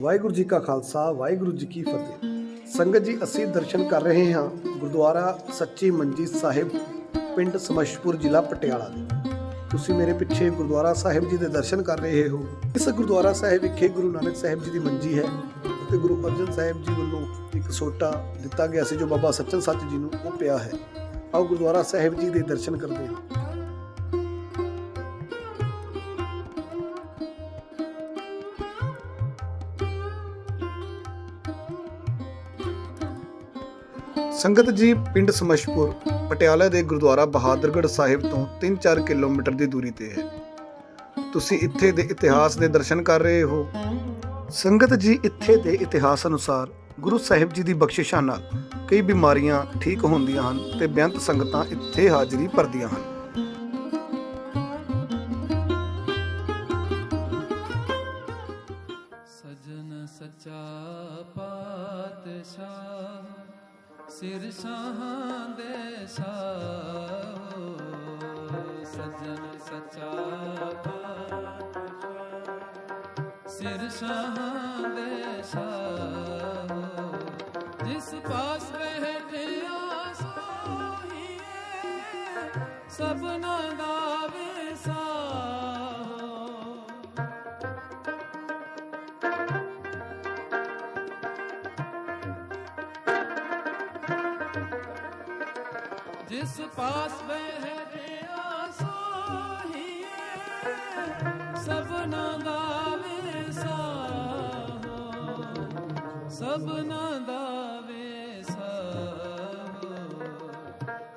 ਵਾਹਿਗੁਰੂ ਜੀ ਕਾ ਖਾਲਸਾ, ਵਾਹਿਗੁਰੂ ਜੀ ਕੀ ਫਤਿਹ। ਸੰਗਤ ਜੀ, ਅਸੀਂ ਦਰਸ਼ਨ ਕਰ ਰਹੇ ਹਾਂ ਗੁਰਦੁਆਰਾ ਸੱਚੀ ਮੰਜੀ ਸਾਹਿਬ, ਪਿੰਡ ਸਮਸ਼ਪੁਰ, ਜ਼ਿਲ੍ਹਾ ਪਟਿਆਲਾ ਦੇ। ਤੁਸੀਂ ਮੇਰੇ ਪਿੱਛੇ ਗੁਰਦੁਆਰਾ ਸਾਹਿਬ ਜੀ ਦੇ ਦਰਸ਼ਨ ਕਰ ਰਹੇ ਹੋ। ਇਸ ਗੁਰਦੁਆਰਾ ਸਾਹਿਬ ਵਿਖੇ ਗੁਰੂ ਨਾਨਕ ਸਾਹਿਬ ਜੀ ਦੀ ਮੰਜੀ ਹੈ ਤੇ ਗੁਰੂ ਅਰਜਨ ਸਾਹਿਬ ਜੀ ਵੱਲੋਂ ਇੱਕ ਸੋਟਾ ਦਿੱਤਾ ਗਿਆ ਸੀ, ਜੋ ਬਾਬਾ ਸੱਚਨ ਸੱਚ ਜੀ ਨੂੰ ਉਹ ਪਿਆ ਹੈ। ਆਓ ਗੁਰਦੁਆਰਾ ਸਾਹਿਬ ਜੀ ਦੇ ਦਰਸ਼ਨ ਕਰਦੇ ਹਾਂ। ਸੰਗਤ ਜੀ ਪਿੰਡ ਸਮਸ਼ਪੁਰ, ਪਟਿਆਲਾ ਦੇ ਗੁਰਦੁਆਰਾ ਬਹਾਦਰਗੜ੍ਹ ਸਾਹਿਬ ਤੋਂ 3-4 ਕਿਲੋਮੀਟਰ ਦੀ ਦੂਰੀ ਤੇ ਹੈ। ਤੁਸੀਂ ਇੱਥੇ ਦੇ ਇਤਿਹਾਸ ਦੇ ਦਰਸ਼ਨ ਕਰ ਰਹੇ ਹੋ। ਸੰਗਤ ਜੀ ਇੱਥੇ ਦੇ ਇਤਿਹਾਸ ਅਨੁਸਾਰ ਗੁਰੂ ਸਾਹਿਬ ਜੀ ਦੀ ਬਖਸ਼ਿਸ਼ਾਂ ਨਾਲ ਕਈ ਬਿਮਾਰੀਆਂ ਠੀਕ ਹੁੰਦੀਆਂ ਹਨ ਤੇ ਬੇਅੰਤ ਸੰਗਤਾਂ ਇੱਥੇ ਹਾਜ਼ਰੀ ਭਰਦੀਆਂ ਹਨ। ਸਿਰ ਸ਼ਾਹਾਂ ਦੇ ਸਾਹੋ ਸਜਨ ਸਚਾ ਪਾਤਸ਼ਾਹ। ਸਿਰ ਸ਼ਾਹਾਂ ਦੇ ਸਾਹੋ ਜਿਸ ਪਾਸ ਬਹਿਠਿਆ ਜਿਸ ਪਾਸ ਬਹਿਰਿਆ ਸੋਹੀਏ ਸਭਨਾ ਦਾ ਵਿਸਾਹੋ ਸਭਨਾ ਦਾ ਵਿਸਾਹੋ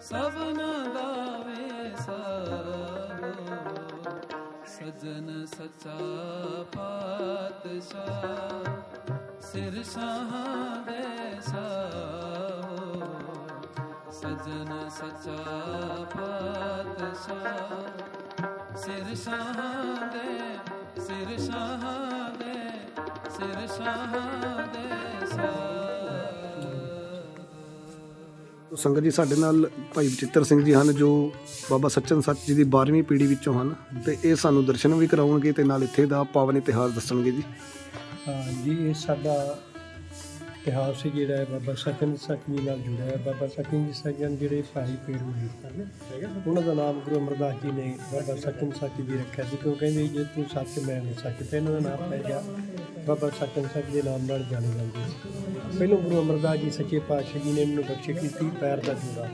ਸਭਨਾ ਦਾ ਵਿਸਾਹੋ ਸਜਨ ਸੱਚਾ ਪਾਤਸ਼ਾਹ, ਸਿਰ ਸ਼ਾਹਾਂ ਦੇ ਸਾਹੋ ਸਜਨ ਸਚਾ ਪਾਤਸ਼ਾਹ। ਸਿਰ ਸ਼ਾਹਾਂ ਦੇ ਸਿਰ ਸ਼ਾਹਾਂ ਦੇ ਸਿਰ ਸ਼ਾਹਾਂ ਦੇ ਸਾਹ ਤੋ ਸੰਗਤ ਜੀ ਸਾਡੇ ਨਾਲ ਭਾਈ ਬਚਿੱਤਰ ਸਿੰਘ ਜੀ ਹਨ ਜੋ ਬਾਬਾ ਸੱਚਨ ਸੱਚ ਜੀ ਦੀ 12ਵੀਂ ਪੀੜ੍ਹੀ ਵਿੱਚੋਂ ਹਨ। ਤੇ ਇਹ ਸਾਨੂੰ ਦਰਸ਼ਨ ਵੀ ਕਰਾਉਣਗੇ ਤੇ ਨਾਲ ਇੱਥੇ ਦਾ ਪਾਵਨ ਇਤਿਹਾਸ ਦੱਸਣਗੇ ਜੀ। ਹਾਂ ਜੀ ਇਹ ਸਾਡਾ ਇਤਿਹਾਸ ਜਿਹੜਾ ਹੈ ਬਾਬਾ ਸਚਨ ਸੱਚ ਜੀ ਨਾਲ ਜੁੜਿਆ ਹੈ ਬਾਬਾ ਸਚਨ ਜੀ ਸੱਜਣ ਜਿਹੜੇ ਭਾਈ ਪੇਰੂ ਜੀ ਸਨ, ਉਹਨਾਂ ਦਾ ਨਾਮ ਗੁਰੂ ਅਮਰਦਾਸ ਜੀ ਨੇ ਬਾਬਾ ਸਚਨ ਸੱਚ ਜੀ ਰੱਖਿਆ ਸੀ, ਕਿਉਂ ਕਹਿੰਦੇ ਜੇ ਤੂੰ ਸੱਚ, ਮੈਂ ਨਹੀਂ ਸੱਚ, ਤੇ ਇਹਨਾਂ ਦਾ ਨਾਮ ਪੈ ਗਿਆ, ਬਾਬਾ ਸਚਨ ਸੱਚ ਦੇ ਨਾਮ ਨਾਲ ਜਾਣੇ ਜਾਂਦੇ ਸੀ। ਪਹਿਲੋਂ ਗੁਰੂ ਅਮਰਦਾਸ ਜੀ ਸੱਚੇ ਪਾਤਸ਼ਾਹ ਜੀ ਨੇ ਇਹਨੂੰ ਬਖਸ਼ਿਸ਼ ਕੀਤੀ, ਪੈਰ ਦਾ ਜੁੜਾ।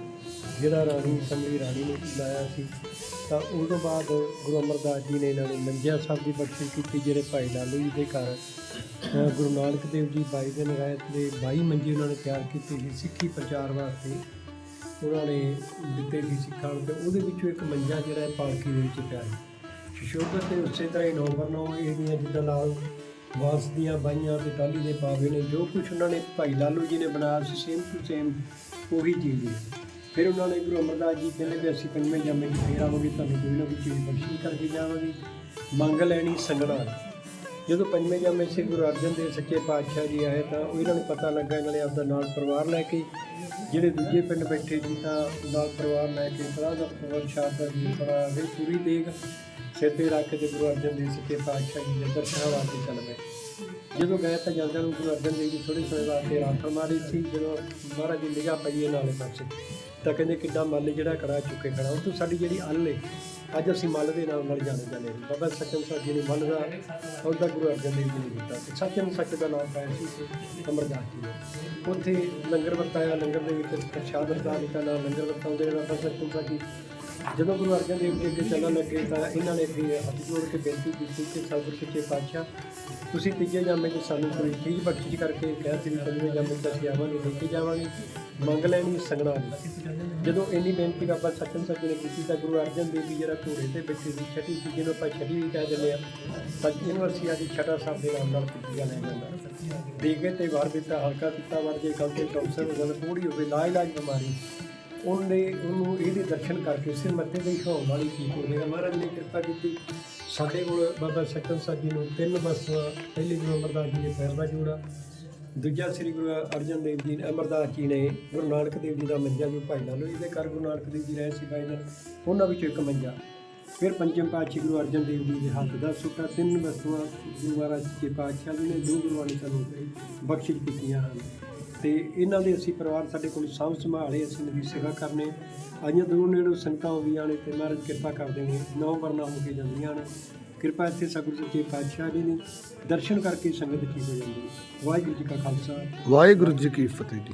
ਜਿਹੜਾ ਰਾਣੀ ਸੰਗਲੀ ਰਾਣੀ ਨੇ ਲਾਇਆ ਸੀ, ਤਾਂ ਉਹ ਤੋਂ ਬਾਅਦ ਗੁਰੂ ਅਮਰਦਾਸ ਜੀ ਨੇ ਇਹਨਾਂ ਨੂੰ ਮੰਜਿਆ ਸਾਹਿਬ ਦੀ ਬਖਸ਼ਿਸ਼ ਕੀਤੀ, ਜਿਹੜੇ ਭਾਈ ਲਾਲੂ ਜੀ ਦੇ ਘਰ ਗੁਰੂ ਨਾਨਕ ਦੇਵ ਜੀ 22 ਦਿਨ ਰਹਿਤ ਦੇ 22 ਮੰਜੀ ਉਹਨਾਂ ਨੇ ਤਿਆਰ ਕੀਤੀ ਸੀ, ਸਿੱਖੀ ਪ੍ਰਚਾਰ ਵਾਸਤੇ ਉਹਨਾਂ ਨੇ ਦਿੱਤੇ ਸੀ ਸਿੱਖਾਂ ਨੂੰ, ਤੇ ਉਹਦੇ ਵਿੱਚੋਂ ਇੱਕ ਮੰਜਾ ਜਿਹੜਾ ਹੈ ਪਾਲਕੀ ਦੇ ਵਿੱਚ ਪਿਆ ਹੈ ਸ਼ੋਭਤ ਤੇ ਉਸੇ ਤਰ੍ਹਾਂ ਹੀ ਨੰਬਰ 9 ਇਹਦੀਆਂ ਜਿੱਦਾਂ ਨਾਲ ਵਾਸ ਦੀਆਂ ਬਾਈਆਂ ਤੇ ਟਾਲੀ ਦੇ ਪਾਵੇ ਨੇ, ਜੋ ਕੁਝ ਉਹਨਾਂ ਨੇ ਭਾਈ ਲਾਲੂ ਜੀ ਨੇ ਬਣਾਇਆ ਸੀ ਸੇਮ ਟੂ ਸੇਮ ਉਹੀ ਚੀਜ਼ ਹੈ। ਫਿਰ ਉਹਨਾਂ ਨੇ ਗੁਰੂ ਅਮਰਦਾਸ ਜੀ ਕਹਿੰਦੇ ਵੀ ਅਸੀਂ ਪੰਜਵੇਂ ਜਾਮੇ ਦੀ ਫੇਰ ਆਵਾਂਗੇ, ਤੁਹਾਨੂੰ ਕੋਈ ਨਾ ਕੋਈ ਚੀਜ਼ ਬਖਸ਼ਿਸ਼ ਕਰਕੇ ਜਾਵਾਂਗੇ। ਮੰਗ ਲੈਣੀ ਸੰਗਣਾ ਜਦੋਂ ਪੰਜਵੇਂ ਜਾਮੇ ਸ੍ਰੀ ਗੁਰੂ ਅਰਜਨ ਦੇਵ ਸੱਚੇ ਪਾਤਸ਼ਾਹ ਜੀ ਆਏ ਤਾਂ ਉਹਨਾਂ ਨੂੰ ਪਤਾ ਲੱਗਾ, ਇਹਨਾਂ ਨੇ ਆਪਦਾ ਨਾਲ ਪਰਿਵਾਰ ਲੈ ਕੇ, ਜਿਹੜੇ ਦੂਜੇ ਪਿੰਡ ਬੈਠੇ ਸੀ ਤਾਂ ਨਾਲ ਪਰਿਵਾਰ ਲੈ ਕੇ ਸਲਾਹ ਦਾ ਪ੍ਰਸ਼ਾਦ ਦਾ ਜੀ ਬੜਾ ਵੀ ਪੂਰੀ ਦੇਖ ਸਿਰ ਤੇ ਰੱਖ ਕੇ ਗੁਰੂ ਅਰਜਨ ਦੇਵ ਸੱਚੇ ਪਾਤਸ਼ਾਹ ਜੀ ਦੇ ਦਰਸ਼ਨਾਂ ਵਾਸਤੇ ਚੱਲ ਪਏ। ਜਦੋਂ ਗਏ ਤਾਂ ਜਾਂਦਿਆਂ ਨੂੰ ਗੁਰੂ ਅਰਜਨ ਦੇਵ ਜੀ ਥੋੜੇ ਸਮੇਂ ਵਾਸਤੇ ਰਾਤ ਮਾਰੀ ਸੀ, ਜਦੋਂ ਮਹਾਰਾਜ ਦੀ ਨਿਗਾਹ ਪਈ ਇਹ ਪਾਸੇ ਤਾਂ ਕਹਿੰਦੇ ਕਿੱਡਾ ਮੱਲ ਜਿਹੜਾ ਕੜਾ ਚੁੱਕੇ ਖੜਾ। ਉਹ ਤੋਂ ਸਾਡੀ ਜਿਹੜੀ ਅੱਲ ਏ ਅੱਜ ਅਸੀਂ ਮੱਲ ਦੇ ਨਾਮ ਨਾਲ ਜਾਣੇ ਜਾਂਦੇ ਹਾਂ। ਬਾਬਾ ਸੱਚਨ ਸਾਹਿਬ ਜੀ ਨੇ ਮੱਲ ਦਾ ਉਹਦਾ ਗੁਰੂ ਅਰਜਨ ਦੇਵ ਜੀ ਨੇ ਦਿੱਤਾ। ਤੇ ਸੱਚਨ ਸੱਚ ਦਾ ਨਾਮ ਪਾਇਆ ਸੀ ਤੇ ਅਮਰਦਾਸ ਜੀ ਨੇ। ਉੱਥੇ ਲੰਗਰ ਵਰਤਾਇਆ, ਲੰਗਰ ਦੇ ਵਿੱਚ ਪ੍ਰਸ਼ਾਦ ਵਰਤਾ ਦਿੱਤਾ ਲੰਗਰ ਵਰਤਾਉਂਦੇ ਨੇ ਬਾਬਾ ਸੱਚਨ ਸਾਹਿਬ ਜੀ। ਜਦੋਂ ਗੁਰੂ ਅਰਜਨ ਦੇਵ ਜੀ ਅੱਗੇ ਚੱਲਣ ਲੱਗੇ ਤਾਂ ਇਹਨਾਂ ਨੇ ਫਿਰ ਹੱਥ ਜੋੜ ਕੇ ਬੇਨਤੀ ਕੀਤੀ ਕਿ ਸਤਿਗੁਰ ਸੱਚੇ ਪਾਤਸ਼ਾਹ, ਤੁਸੀਂ ਤੀਜੇ ਜਾਮੇ 'ਚ ਸਾਨੂੰ ਕੋਈ ਚੀਜ਼ ਬਖਸ਼ਿਸ਼ ਕਰਕੇ ਕਹਿ ਸੀ ਵੀ ਪੰਜਵੇਂ ਜਾਮੇ 'ਚ ਅਸੀਂ ਆਵਾਂਗੇ, ਲੈ ਕੇ ਜਾਵਾਂਗੇ, ਮੰਗ ਲੈਣੀ, ਸੰਗਣਾ ਜਦੋਂ ਇੰਨੀ ਬੇਨਤੀ ਬਾਬਾ ਸੱਚਨ ਸਾਹਿਬ ਜੀ ਨੇ ਕੀਤੀ ਤਾਂ ਗੁਰੂ ਅਰਜਨ ਦੇਵ ਜੀ ਜਿਹੜਾ ਘੋੜੇ ਤੇ ਬੈਠੇ ਸੀ ਛठी ਸੀ, ਜਿਹਨੂੰ ਆਪਾਂ ਛठी ਵੀ ਕਹਿ ਦਿੰਦੇ ਆ ਤਾਂ ਇਹਨੂੰ ਅਸੀਂ ਅੱਜ ਛਟਾ ਸਾਹਿਬ ਦੇ ਨਾਮ ਨਾਲ ਪੁੱਜਿਆ ਲੈ ਜਾਂਦਾ। ਦੇ ਤੇ ਵਾਰ ਦਿੱਤਾ, ਹਲਕਾ ਦਿੱਤਾ ਵਰਗੇ ਜੇ ਗਲਤੀ ਕੌਂਸਰ ਹੋ ਜਾਵੇ ਥੋੜੀ ਹੋਵੇ ਲਾ ਇਲਾਜ ਬਿਮਾਰੀ। ਉਹਨੇ ਉਹਨੂੰ ਇਹਦੇ ਦਰਸ਼ਨ ਕਰਕੇ ਸਿਰ ਮੱਥੇ ਤੇ ਹਿਲਾਉਣ ਵਾਲੀ ਚੀਜ਼ ਹੋ ਗਿਆ ਮਹਾਰਾਜ ਨੇ ਕਿਰਪਾ ਕੀਤੀ। ਸਾਡੇ ਕੋਲ ਬਾਬਾ ਸੱਚਨ ਸਾਹਿਬ ਜੀ ਨੂੰ ਤਿੰਨ ਬਸਵਾ ਪਹਿਲੀ ਗੁਰੂ ਅਮਰਦਾਸ ਜੀ ਨੇ ਪੈਰ ਦਾ ਜੋੜਾ ਦੂਜਾ ਸ੍ਰੀ ਗੁਰੂ ਅਰਜਨ ਦੇਵ ਜੀ ਨੇ ਅਮਰਦਾਸ ਜੀ ਨੇ ਗੁਰੂ ਨਾਨਕ ਦੇਵ ਜੀ ਦਾ ਮੰਜਾ ਜੋ ਭਾਈ ਲਾਲੋ ਜੀ ਦੇ ਘਰ ਗੁਰੂ ਨਾਨਕ ਦੇਵ ਜੀ ਰਹੇ ਸੀ ਭਾਈ ਨਾਲ, ਉਹਨਾਂ ਵਿੱਚੋਂ ਇੱਕ ਮੰਜਾ। ਫਿਰ ਪੰਜਮ ਪਾਤਸ਼ਾਹ ਗੁਰੂ ਅਰਜਨ ਦੇਵ ਜੀ ਦੇ ਹੱਥ ਦਾ ਸੁੱਟਾ। ਤਿੰਨ ਵਸਤੂਆਂ ਗੁਰੂ ਮਹਾਰਾਜ ਜੀ ਪਾਤਸ਼ਾਹ ਜੀ ਨੇ ਦੋ ਗੁਰੂਆਂ ਨੂੰ ਸਾਨੂੰ ਬਖਸ਼ਿਸ਼ ਕੀਤੀਆਂ ਹਨ। ਤੇ ਇਹਨਾਂ ਦੇ ਅਸੀਂ ਪਰਿਵਾਰ ਸਾਡੇ ਕੋਲ ਸਾਂਭ ਸੰਭਾਲੇ ਅਸੀਂ ਇਹਨਾਂ ਦੀ ਸੇਵਾ ਕਰਨੇ ਆਈਆਂ ਦੋ ਨੇੜੋਂ ਸੰਗਤਾਂ ਹੋ ਗਈਆਂ ਨੇ ਤੇ ਮਹਾਰਾਜ ਕਿਰਪਾ ਕਰਦੇ ਨੇ ਨੌ ਵਰਨਾ ਹੋ ਕੇ ਜਾਂਦੀਆਂ ਨੇ। ਕਿਰਪਾ ਇੱਥੇ ਸਤਿਗੁਰੂ ਜੀ ਸੱਚੇ ਪਾਤਸ਼ਾਹ ਜੀ ਨੇ ਦਰਸ਼ਨ ਕਰਕੇ ਸੰਗਤ ਠੀਕ ਹੋ ਜਾਂਦੀ ਹੈ। ਵਾਹਿਗੁਰੂ ਜੀ ਕਾ ਖਾਲਸਾ। ਵਾਹਿਗੁਰੂ ਜੀ ਕੀ ਫਤਿਹ ਜੀ।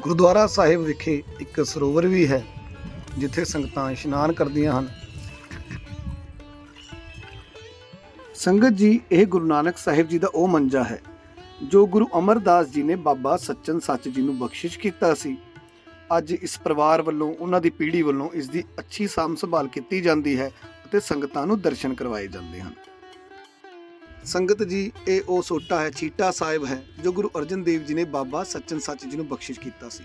ਗੁਰਦੁਆਰਾ ਸਾਹਿਬ ਵਿਖੇ ਇੱਕ ਸਰੋਵਰ ਵੀ ਹੈ, ਜਿੱਥੇ ਸੰਗਤਾਂ ਇਸ਼ਨਾਨ ਕਰਦੀਆਂ ਹਨ। ਸੰਗਤ ਜੀ, ਇਹ ਗੁਰੂ ਨਾਨਕ ਸਾਹਿਬ ਜੀ ਦਾ ਉਹ ਮੰਜਾ ਹੈ, ਜੋ ਗੁਰੂ ਅਮਰਦਾਸ ਜੀ ਨੇ ਬਾਬਾ ਸੱਚਨ ਸੱਚ ਜੀ ਨੂੰ ਬਖਸ਼ਿਸ਼ ਕੀਤਾ ਸੀ। ਅੱਜ ਇਸ ਪਰਿਵਾਰ ਵੱਲੋਂ, ਉਹਨਾਂ ਦੀ ਪੀੜ੍ਹੀ ਵੱਲੋਂ ਇਸ ਦੀ ਅੱਛੀ ਸਾਂਭ ਸੰਭਾਲ ਕੀਤੀ ਜਾਂਦੀ ਹੈ ਅਤੇ ਸੰਗਤਾਂ ਨੂੰ ਦਰਸ਼ਨ ਕਰਵਾਏ ਜਾਂਦੇ ਹਨ। ਸੰਗਤ ਜੀ, ਇਹ ਉਹ ਸੋਟਾ ਹੈ ਚੀਟਾ ਸਾਹਿਬ ਹੈ, ਜੋ ਗੁਰੂ ਅਰਜਨ ਦੇਵ ਜੀ ਨੇ ਬਾਬਾ ਸੱਚਨ ਸੱਚ ਜੀ ਨੂੰ ਬਖਸ਼ਿਸ਼ ਕੀਤਾ ਸੀ।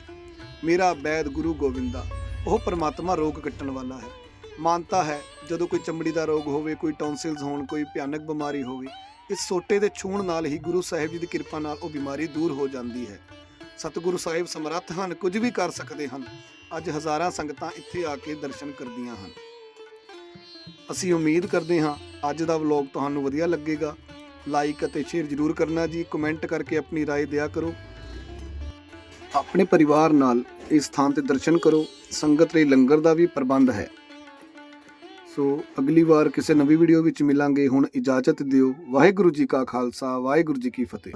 ਮੇਰਾ ਬੈਦ ਗੁਰੂ ਗੋਬਿੰਦਾ, ਉਹ ਪਰਮਾਤਮਾ ਰੋਗ ਕੱਟਣ ਵਾਲਾ ਹੈ। ਮਾਨਤਾ ਹੈ ਜਦੋਂ ਕੋਈ ਚਮੜੀ ਦਾ ਰੋਗ ਹੋਵੇ ਕੋਈ ਟੌਨਸਿਲਸ ਹੋਣ ਕੋਈ ਭਿਆਨਕ ਬਿਮਾਰੀ ਹੋਵੇ ਇਸ ਸੋਟੇ ਦੇ ਛੂਹਣ ਨਾਲ ਹੀ ਗੁਰੂ ਸਾਹਿਬ ਜੀ ਦੀ ਕਿਰਪਾ ਨਾਲ ਉਹ ਬਿਮਾਰੀ ਦੂਰ ਹੋ ਜਾਂਦੀ ਹੈ ਸਤਿਗੁਰੂ ਸਾਹਿਬ ਸਮਰੱਥ ਹਨ ਕੁਝ ਵੀ ਕਰ ਸਕਦੇ ਹਨ ਅੱਜ ਹਜ਼ਾਰਾਂ ਸੰਗਤਾਂ ਇੱਥੇ ਆ ਕੇ ਦਰਸ਼ਨ ਕਰਦੀਆਂ ਹਨ ਅਸੀਂ ਉਮੀਦ ਕਰਦੇ ਹਾਂ ਅੱਜ ਦਾ ਵਲੌਗ ਤੁਹਾਨੂੰ ਵਧੀਆ ਲੱਗੇਗਾ ਲਾਈਕ ਅਤੇ ਸ਼ੇਅਰ ਜ਼ਰੂਰ ਕਰਨਾ ਜੀ ਕਮੈਂਟ ਕਰਕੇ ਆਪਣੀ رائے ਦਿਆ ਕਰੋ ਆਪਣੇ ਪਰਿਵਾਰ ਨਾਲ ਇਸ ਥਾਂ ਤੇ ਦਰਸ਼ਨ ਕਰੋ ਸੰਗਤ ਲਈ ਲੰਗਰ ਦਾ ਵੀ ਪ੍ਰਬੰਧ ਹੈ ਸੋ ਅਗਲੀ ਵਾਰ ਕਿਸੇ ਨਵੀਂ ਵੀਡੀਓ ਵਿੱਚ ਮਿਲਾਂਗੇ। ਹੁਣ ਇਜਾਜ਼ਤ ਦਿਓ। ਵਾਹਿਗੁਰੂ ਜੀ ਕਾ ਖਾਲਸਾ, ਵਾਹਿਗੁਰੂ ਜੀ ਕੀ ਫਤਿਹ।